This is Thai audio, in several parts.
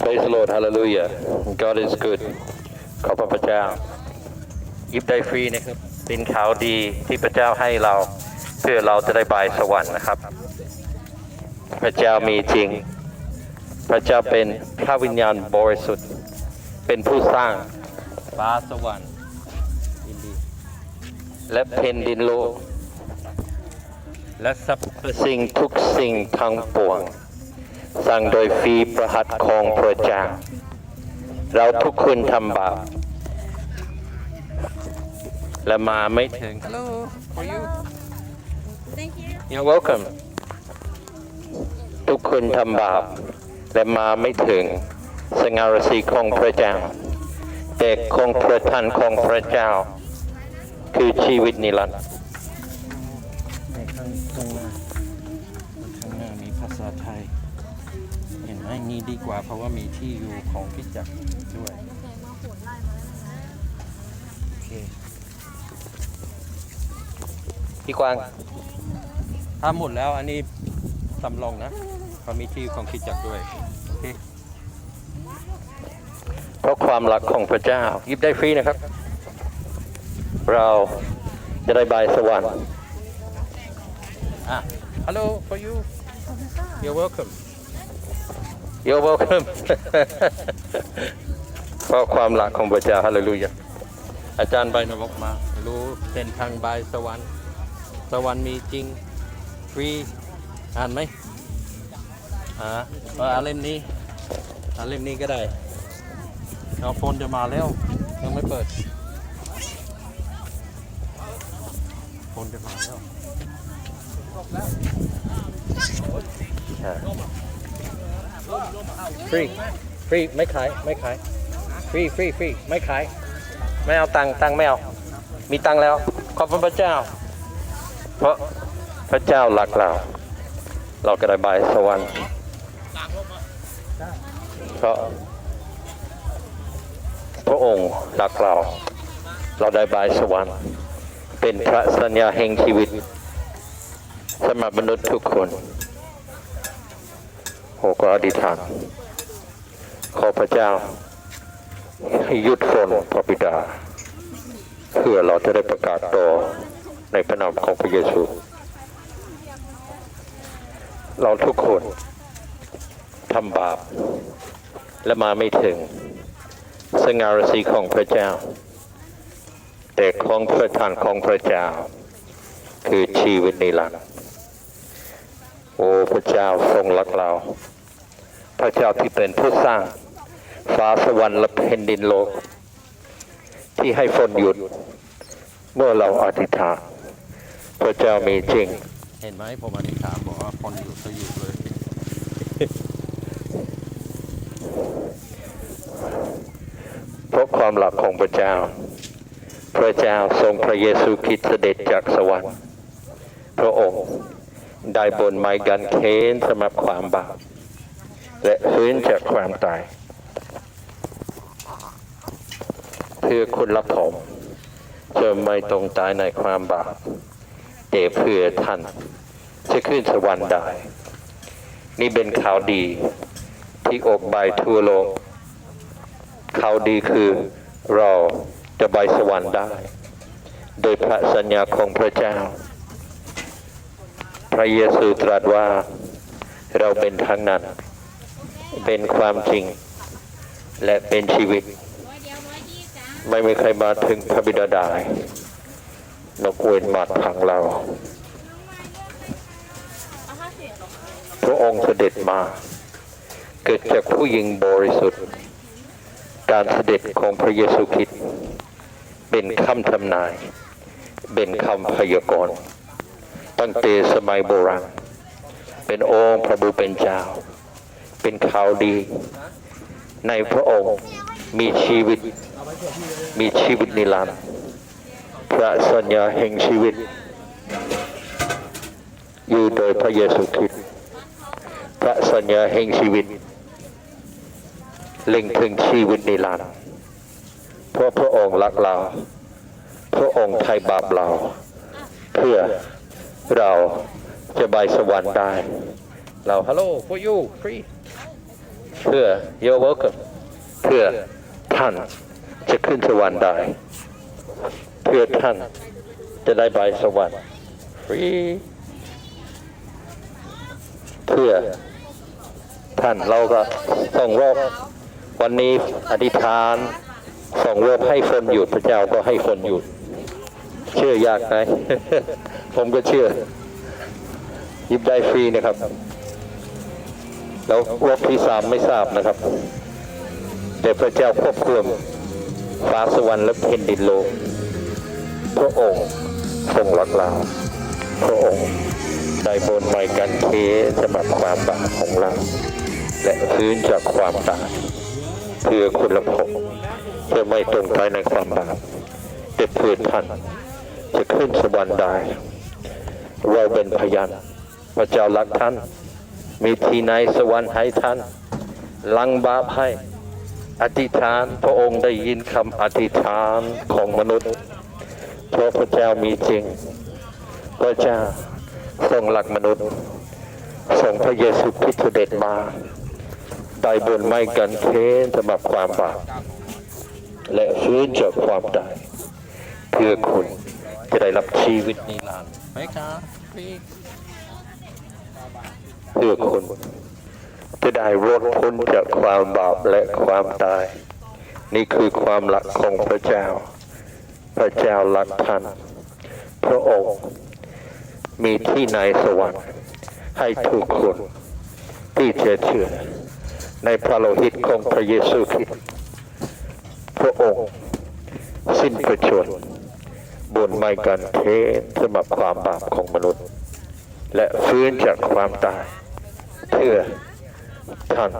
Praise the Lord Hallelujah God is good ขอบพระเจ้ายิบได้ฟรีนะครับเป็นข่าวดีที่พระเจ้าให้เรา เพื่อเราจะได้บายสวรรค์นะครับ พระเจ้ามีจริง พระเจ้าเป็นพระวิญญาณบริสุทธิ์ เป็นผู้สร้างฟ้าสวรรค์ยินดีและแผ่นดินโลก และสรรพสิ่งทุกสิ่งทั้งปวง สั่งโดยฟีประหัตถ์ของพระเจ้าเราทุกคนทำบาปและมาไม่ถึง Hello for you Thank you. You're welcome ทุกคนทำบาปและมาไม่ถึงสง่าราศีของพระเจ้าแต่ของประทานของพระเจ้า คือชีวิตนิรันดร์ในข้างข้างหน้าข้างหน้ามีภาษาไทยเห็น ไหมนี่ดีกว่าเพราะว่ามีที่อยู่ของพิจักรด้วยโอเคพี่กวางถ้าหมดแล้วอันนี้สำรองนะเขามีที่ของคิดจักรด้วยโอเคเพราะความรักของพระเจ้าหยิบได้ฟรีนะครับ เราจะได้บายสวรรค์อะ hello for you you're welcome you're welcome เพราะความรักของพระเจ้าฮาเลลูยาอาจารย์ใบนรกมา รู้เส้นทางบายสวรรค์สวรรค์มีจริงฟรีอ่านไหมอ่าเอาเล่มนี้เอาเล่มนี้ก็ได้เอาโฟนจะมาแล้ว ยังไม่เปิดโฟนจะมาแล้ว ฟรีฟรีไม่ขายไม่ขายฟรีฟรีฟรีไม่ขาย ไม่เอาตังค์ตังค์ไม่เอา มีตังค์แล้ว ขอบพระพระเจ้า เพราะพระเจ้ารักเรา เราก็ได้บายสวรรค์เพราะพระองค์รักเรา เราได้บายสวรรค์ เป็นพระสัญญาแห่งชีวิตสำหรับมนุษย์ทุกคน โอ้ก็อธิษฐานขอพระเจ้าให้ยุดฝนพระบิดา เพื่อเราจะได้ประกาศต่อในพระนามของพระเยซู เราทุกคนทำบาป และมาไม่ถึง สง่าราศีของพระเจ้า แต่ของประทานของพระเจ้า คือชีวิตนิรันดร์โอ้พระเจ้าทรงรักเรา ระเจ้าที่เป็นผู้สร้างฟ้าสวรรค์และแผ่นดินโลก ที่ให้ฝนหยุด เมื่อเราอธิษฐานพระเจ้ามีจริง เห็นไหมผมอธิษฐานบอกว่าฝนหยุดก็หยุดเลย เพราะความรักของพระเจ้า พระเจ้าทรงพระเยซูคริสต์เสด็จจากสวรรค์ พระองค์ได้บนไม้กันเค้นสำหรับความบาป และฟื้นจากความตาย เพื่อคุณรับผมจะไม่ต้องตายในความบาปแต่เพื่อท่านจะขึ้นสวรรค์ได้ นี่เป็นข่าวดีที่อกใบทั่วโลกข่าวดีคือเราจะไปสวรรค์ได้ โดยพระสัญญาของพระเจ้า พระเยซูตรัสว่าเราเป็นทั้งนั้น เป็นความจริง และเป็นชีวิต ไม่มีใครมาถึงพระบิดาได้นกเวนมาทางเรา พระองค์เสด็จมา เกิดจากผู้หญิงบริสุทธิ์ การเสด็จของพระเยซูคริสต์เป็นคำทำนาย เป็นคำพยากรณ์ตั้งแต่สมัยโบราณ เป็นองค์พระบุเป็นเจ้า เป็นข่าวดี ในพระองค์มีชีวิต มีชีวิตนิรันดร์พระสัญญาแห่งชีวิต อยู่โดยพระเยซูคริสต์พระสัญญาแห่งชีวิต เล็งถึงชีวิตนิรันดร์เพราะพระองค์รักเรา พระองค์ไถ่บาปเรา เพื่อเราจะไปสวรรค์ได้ เรา hello for you free พื่อ you're welcome เพื่อท่านจะขึ้นสวรรค์ได้ เพื่อท่านจะได้ไปสวรรค์ฟรีเพื่อท่านเราก็ส่งโรควันนี้อธิษฐานส่งโรคให้คนหยุดพระเจ้าก็ให้คนหยุด เชื่อยากไหมผมก็เชื่อยิบได้ฟรีนะครับ แล้วโรคที่สามไม่ทราบนะครับ แต่พระเจ้าควบคุมฟ้าสวรรค์และแผ่นดินโลก พระองค์ทรงรักเราพระองค์ได้บนไม้กันเคสำหรับความบาปของเรา และฟื้นจากความตายเพื่อคุณละผมจะไม่ตรงไปในความบาปแต่เพื่อท่านจะขึ้นสวรรค์ได้เราเป็นพยานพระเจ้ารักท่าน มีที่ไหนสวรรค์ให้ท่าน ลังบาปให้ อธิษฐานพระองค์ได้ยินคำอธิษฐานของมนุษย์เพราะพระเจ้ามีจริง พระเจ้าทรงหลักมนุษย์ ส่งพระเยซูคริสต์เด็จมาได้บนไม้กันเค้นสำหรับความบาปและฟื้นจากความตายเพื่อคุณจะได้รับชีวิตนิรันดร์ไหมครับ เพื่อคุณจะได้รอดพ้นจากความบาปและความตาย นี่คือความหลักของพระเจ้า พระเจ้ารักท่านพระองค์มีที่ในสวรรค์ให้ทุกคนที่จะเชื่อในพระโลหิตของพระเยซูคริสต์พระองค์สิ้นพระชน์บนไม้กางเขนสำหรับความบาปของมนุษย์ และฟื้นจากความตาย เพื่อท่าน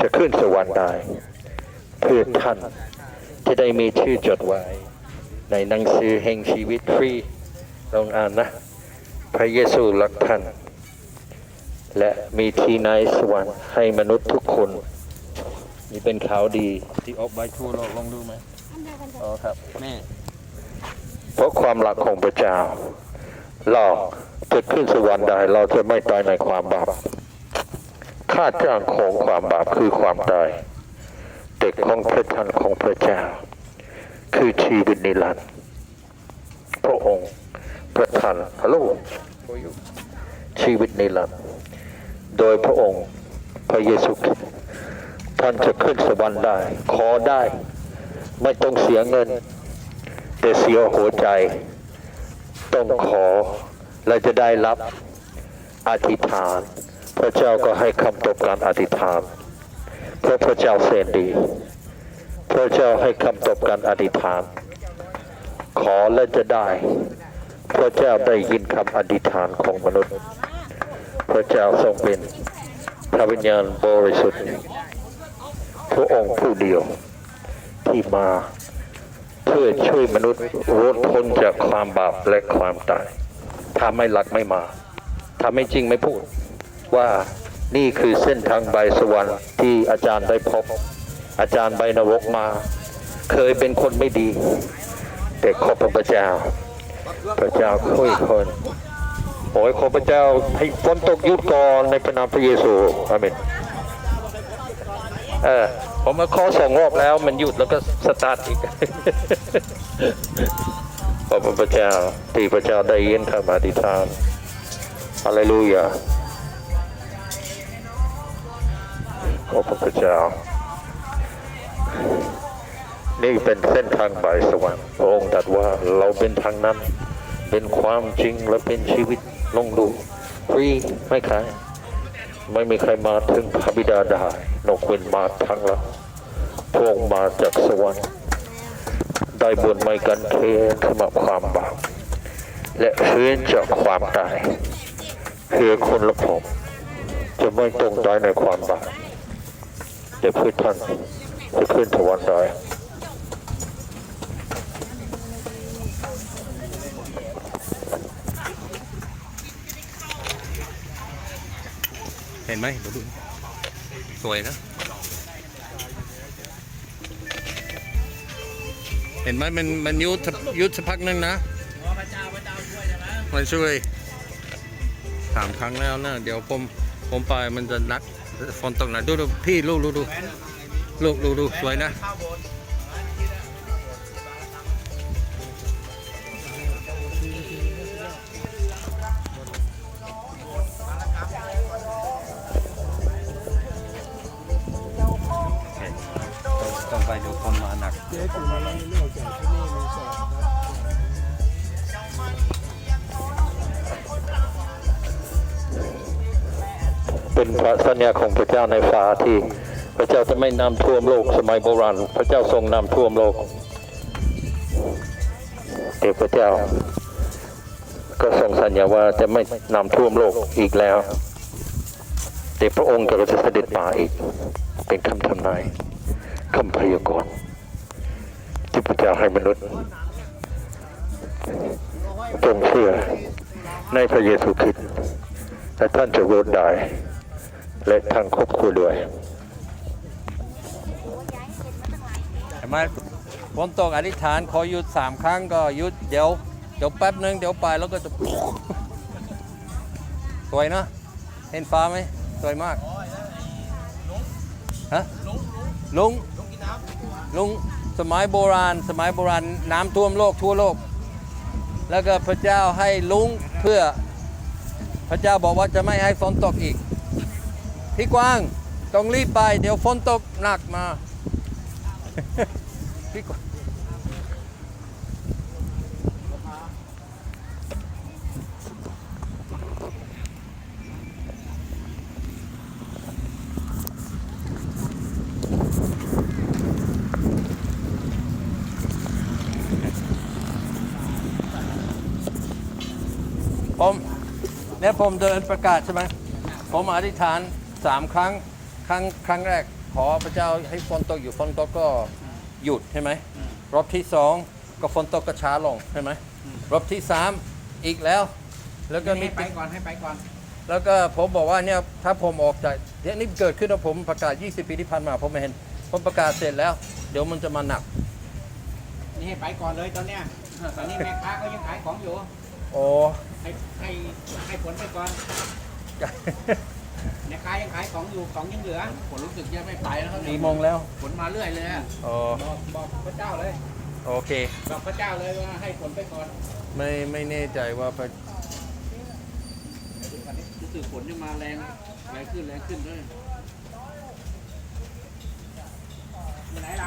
จะขึ้นสวรรค์ได้ เพื่อท่านจะได้มีชื่อจดไว้ ในหนังสือแห่งชีวิตฟรีลองอ่านนะ พระเยซูรักท่าน และมีที่ในสวรรค์ให้มนุษย์ทุกคน นี่เป็นข่าวดีที่ออกใบทั่วโลกลองดูไหมอ๋อครับแม่เพราะความรักของพระเจ้าเรา จะขึ้นสวรรค์ได้ เราจะไม่ตายในความบาปค่าจ้างของความบาปคือความตายเด็กของพระทันของพระเจ้า คือชีวิตนิรันดร์พระองค์พระทันฮัลโหลชีวิตนิรันดร์โดยพระองค์พระเยซูคริสต์ท่านจะขึ้นสวรรค์ได้ ขอได้ ไม่ต้องเสียเงิน แต่เสียหัวใจ ต้องขอ และจะได้รับอธิษฐาน พระเจ้าก็ให้คำตอบการอธิษฐานเพราะพระเจ้าเสนดี พระเจ้าให้คำตอบการอธิษฐาน ขอและจะได้ พระเจ้าได้ยินคำอธิษฐานของมนุษย์ พระเจ้าทรงเป็นพระวิญญาณบริสุทธิ์พระองค์ผู้เดียวที่มาเพื่อช่วยมนุษย์รอดพ้นจากความบาปและความตาย ถ้าไม่รักไม่มา ถ้าไม่จริงไม่พูด ว่านี่คือเส้นทางใบสวรรค์ที่อาจารย์ได้พบ อาจารย์ใบนรกมา เคยเป็นคนไม่ดี แต่ขอบพระเจ้า พระเจ้าช่วยคนโอ้ยขอพระเจ้าให้ฝนตกยุดก่อนในพระนามพระเยซูอาเมนเออผมมาขอสองรอบแล้วมันหยุดแล้วก็สตาร์ทอีก ขอบพระเจ้าที่พระเจ้าได้ยินคำอธิษฐานฮาเลลูยาขอบพระเจ้า นี่เป็นเส้นทางบ่ายสวรรค์พระองค์ตรัสว่าเราเป็นทางนั้น เป็นความจริงและเป็นชีวิตลองดูฟรีไม่ขายไม่มีใครมาถึงพระบิดาได้นกเว้นมาทางเราพระองค์มาจากสวรรค์ ได้บนไม้กันเทนสำหรับความบาปและฟื้นจากความตายเพื่อคนละผมจะไม่ต้องตายในความบาปแต่เพื่อท่านจะขึ้นสวรรค์ได้เห็นไหมดูดูสวยนะ เห็นไหมมันมันยุดยุดสักพักหนึงนะมันช่วยสามครั้งแล้วนะเดี๋ยวผมผมไปมันจะนักฝนตกหนะดูดูพี่ลูกดูดูลูกดูดูสวยนะ จ๊กลุ่มนี้เรื่องจากที่นี่มีสองครับเป็นพระสัญญาของพระเจ้าในฟ้าที่พระเจ้าจะไม่นำท่วมโลกสมัยโบราณ พระเจ้าทรงนำท่วมโลกเดี๋ยวพระเจ้า ก็ทรงสัญญาว่าจะไม่นำท่วมโลกอีกแล้วเดี๋ยวพระองค์ก็จะเสด็จมาอีก เป็นคำทำนายคำพยากรณ์ พระเจ้าให้มนุษย์จงเชื่อในพระเยซูคริสต์และท่านจะรอดได้ และทางครอบครัวด้วยเห็นไมฝนตกอธิษฐานขอหยุดสามครั้งก็หยุดเดี๋ยวเดี๋ยวแป๊บนึงเดี๋ยวไปแล้วก็จะ สวยนะเห็นฟ้าไหมสวยมากฮะลุงลุง สมัยโบราณ สมัยโบราณน้ำท่วมโลกทั่วโลก แล้วก็พระเจ้าให้ลุงเพื่อพระเจ้าบอกว่าจะไม่ให้ฝนตกอีก พี่กวางต้องรีบไป เดี๋ยวฝนตกหนักมาพี่กวาง เนี่ยผมเดินประกาศใช่ไหมผมอธิษฐานสามครั้งครั้งครั้งแรก ขอพระเจ้าให้ฝนตกอยู่ฝนตกก็หยุดใช่ไหมรอบที่สองก็ฝนตกก็ช้าลงใช่ไหมรอบที่สามอีกแล้ว แล้วก็มีให้ไปก่อนให้ไปก่อน แล้วก็ผมบอกว่าเนี่ยถ้าผมออกจากเนี่ยนี่เกิดขึ้นแล้วผมประกาศ 20 ปีที่ผ่านมาผมไม่เห็น ผมประกาศเสร็จแล้ว เดี๋ยวมันจะมาหนัก นี่ให้ไปก่อนเลยตอนเนี้ยตอนนี้แม่ค้าก็ยังขายของอยู่ โอ้ ให้ให้ให้ผลไปก่อนแม่ค้ายังขายของอยู่ของยังเหลือผลรู้สึกยังไม่ไปแล้วครับกี่โมงแล้วผลมาเรื่อยเลยอะอ๋อบอกบอกพระเจ้าเลยโอเค บอกพระเจ้าเลยว่าให้ผลไปก่อนไม่ไม่แน่ใจว่าพระตอนนี้รู้สึกผลยังมาแรงแรงขึ้นแรงขึ้นเลยมีไหนไร